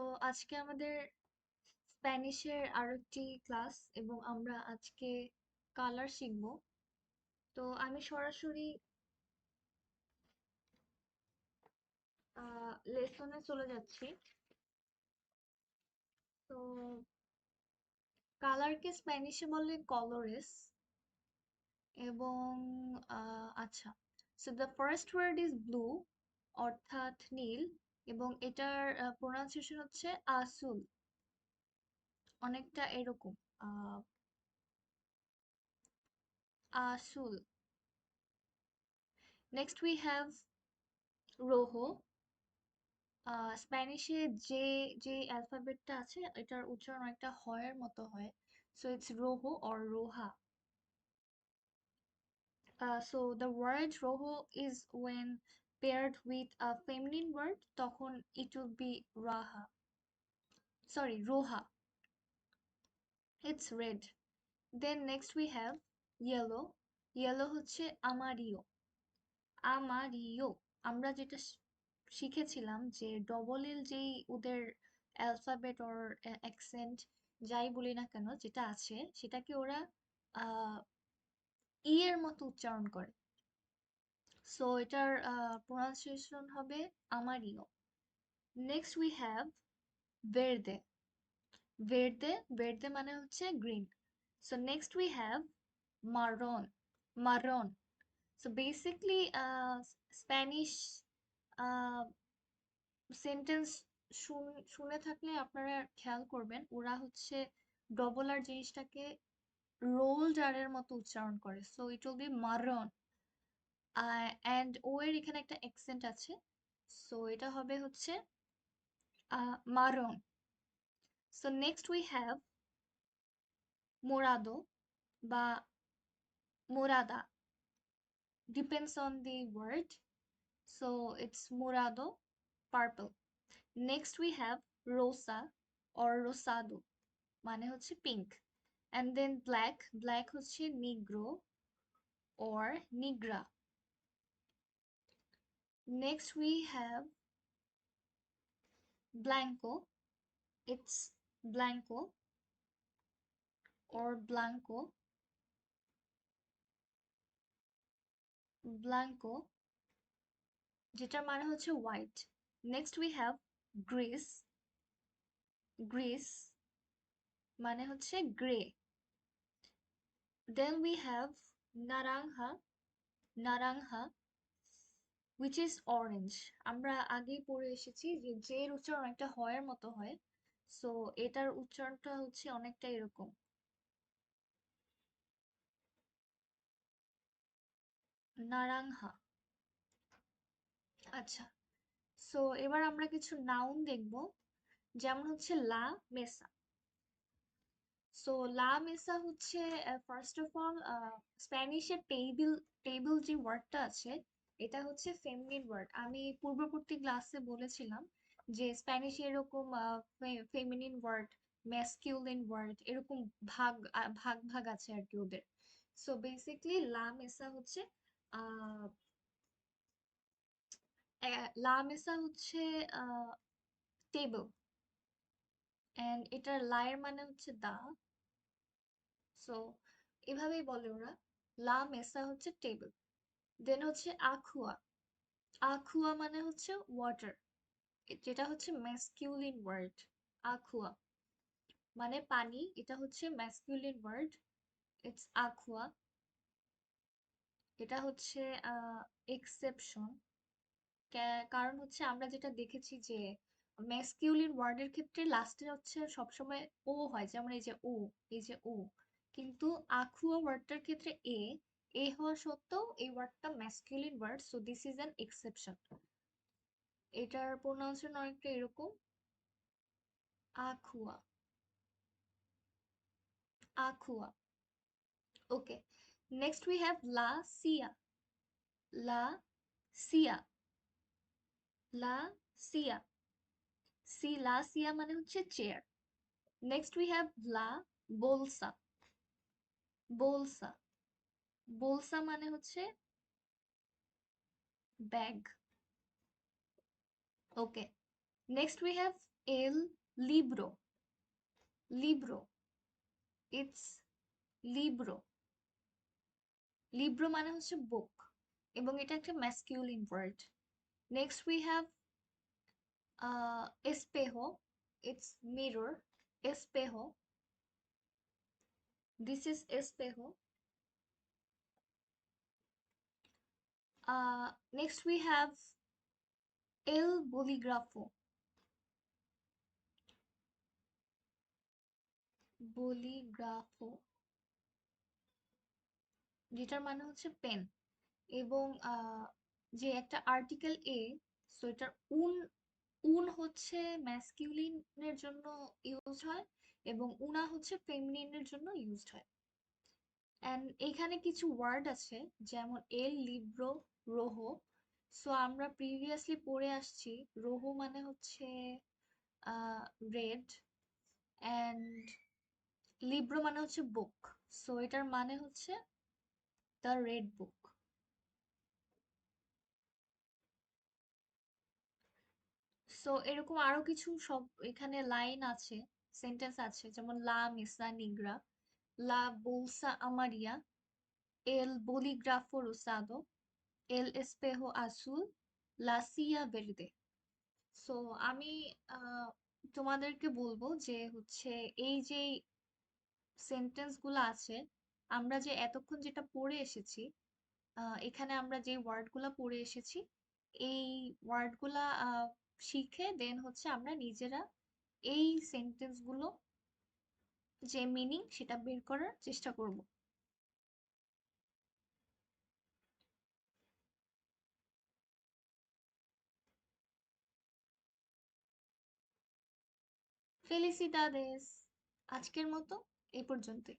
তো আজকে আমাদের স্প্যানিশের আরেকটি ক্লাস এবং আমরা আজকে কালার শিখব। তো আমি সরাসরি লেসনে চলে যাচ্ছি। তো কালারকে স্প্যানিশে বলে কলোরেস এবং আচ্ছা। So the first word is blue অর্থাৎ নীল। এবং এটার প্রোনাউন্সিয়েশন হচ্ছে আসুল অনেকটা এরকম আসুল নেক্সট উই হ্যাভ রোহো। স্প্যানিশে যে যে অ্যালফাবেটটা আছে, এটার উচ্চারণ একটা হয়ের মতো হয়। সো ইটস রোহো অর রোহা। So the word Rojo is when paired with a feminine word, তখন it will be raha. Sorry, roha. It's red. Then next we have yellow. Yellow হচ্ছে আমারিও আমারিও আমরা যেটা শিখেছিলাম যে ডবল এল যেই ওদের অ্যালফাবেট অর অ্যাকসেন্ট যাই বলি না কেন, যেটা আছে, সেটাকে ওরা ই এর মতো উচ্চারণ করে। সো এটার প্রনাউন্সিয়েশন হবে আমারিও নেক্সট উই হ্যাভ ভেরদে ভেরদে ভেরদে মানে হচ্ছে green so next we have মারন মারন সো বেসিকলি স্প্যানিশ সেন্টেন্স শুনে থাকলে আপনারা খেয়াল করবেন, ওরা হচ্ছে ডবল আর জিনিসটাকে রোল জারের মতো উচ্চারণ করে। সো ইট উইল বি মারন অ্যান্ড ও এর এখানে একটা অ্যাক্সেন্ট আছে। সো এটা হবে হচ্ছে মারং সো নেক্সট উই হ্যাভ মোরাদো বা মোরাদা depends on the word so it's মোরাদো purple next we have রোসা অর রোসাদো মানে হচ্ছে pink and then black black হচ্ছে নিগ্রো অর নিগ্রা Next, we have blanco. It's blanco or blanco. Blanco. যেটার মানে হচ্ছে হোয়াইট নেক্সট উই হ্যাভ গ্রিস গ্রিস মানে হচ্ছে গ্রে দেন উই হ্যাভ নারাংহা নারাংহা উইচ ইজ অরেঞ্জ আমরা আগেই পড়ে এসেছি যে জের উচ্চারণ একটা হয়ের মতো হয় সো এটার উচ্চারণটা হচ্ছে অনেকটা এরকম। নারাংহা। আচ্ছা সো এবার আমরা কিছু নাউন দেখব, যেমন হচ্ছে লা মেসা। সো লা মেসা হচ্ছে ফার্স্ট অফ অল স্প্যানিশের টেবিল টেবিল যে ওয়ার্ডটা আছে এটা হচ্ছে ফেমিনিন ওয়ার্ড আমি পূর্ববর্তী ক্লাসে বলেছিলাম যে স্প্যানিশে এরকম ফেমিনিন ওয়ার্ড ম্যাসকিউলিন ওয়ার্ড এরকম ভাগ ভাগ ভাগ আছে আর কি ওদের। সো বেসিকলি লা মেসা হচ্ছে লা মেসা হচ্ছে টেবল অ্যান্ড এটার লায়ের মানে হচ্ছে দা। সো এভাবেই বলে ওরা। লা মেসা হচ্ছে টেবল দেন হচ্ছে আখুয়া আখুয়া মানে হচ্ছে ওয়াটার যেটা হচ্ছে ম্যাসকিউলিন ওয়ার্ড আখুয়া মানে পানি, এটা হচ্ছে ম্যাসকিউলিন ওয়ার্ড ইটস আখুয়া এটা হচ্ছে এক্সেপশন কারণ হচ্ছে আমরা যেটা দেখেছি যে ম্যাসকিউলিন ওয়ার্ডের ক্ষেত্রে লাস্টে হচ্ছে সবসময় ও হয়, যেমন এই যে ও এই যে ও কিন্তু আখুয়া ওয়ার্ডটার ক্ষেত্রে এ এ হওয়া সত্ত্বেও এই ওয়ার্ডটা masculine word so this is an exception এটার প্রোনাউন্সিয়েশন অনেকটা এরকম। আখুয়া। আখুয়া। ওকে নেক্সট উই হ্যাভ লা সিয়া লা সিয়া লা সিয়া সি লা সিয়া মানে হচ্ছে চেয়ার নেক্সট উই হ্যাভ লা বোলসা বোলসা বোলসা মানে হচ্ছে bag. Okay, next we have এল লিব্রো। লিব্রো, ইটস লিব্রো। লিব্রো মানে হচ্ছে বুক, এবং এটা একটা masculine word next we have espejo it's mirror espejo this is espejo uh, next we have el bolígrafo. Bolígrafo. যেটার মানে হচ্ছে পেন এবং যে একটা আর্টিকেল এ সো এটার উন উন হচ্ছে ম্যাসকিউলিনের জন্য ইউজ হয় এবং উনা হচ্ছে ফেমিনিনের জন্য ইউজড হয়। অ্যান্ড এখানে কিছু ওয়ার্ড আছে যেমন এল লিব্রো রোহো। সো আমরা প্রিভিয়াসলি পড়ে আসছি, রোহো মানে হচ্ছে রেড অ্যান্ড লিব্রো মানে হচ্ছে বুক সো এটার মানে হচ্ছে দ্য রেড বুক সো এরকম আরও কিছু সব এখানে লাইন আছে সেন্টেন্স আছে, যেমন লা, মিসা, নিগ্রা। লা bolsa amarilla el bolígrafo rosado el espejo azul, la silla verde. So আমি তোমাদেরকে বলব যে হচ্ছে এই যে সেন্টেন্সগুলো আছে, আমরা যে এতক্ষণ যেটা পড়ে এসেছি এখানে আমরা যে ওয়ার্ডগুলো পড়ে এসেছি, এই ওয়ার্ডগুলা শিখে দেন হচ্ছে আমরা নিজেরা এই সেন্টেন্সগুলো যে মিনিং সেটা বের করার চেষ্টা করব। ফেলিসিটাদেস আজকের মতো এই পর্যন্তই।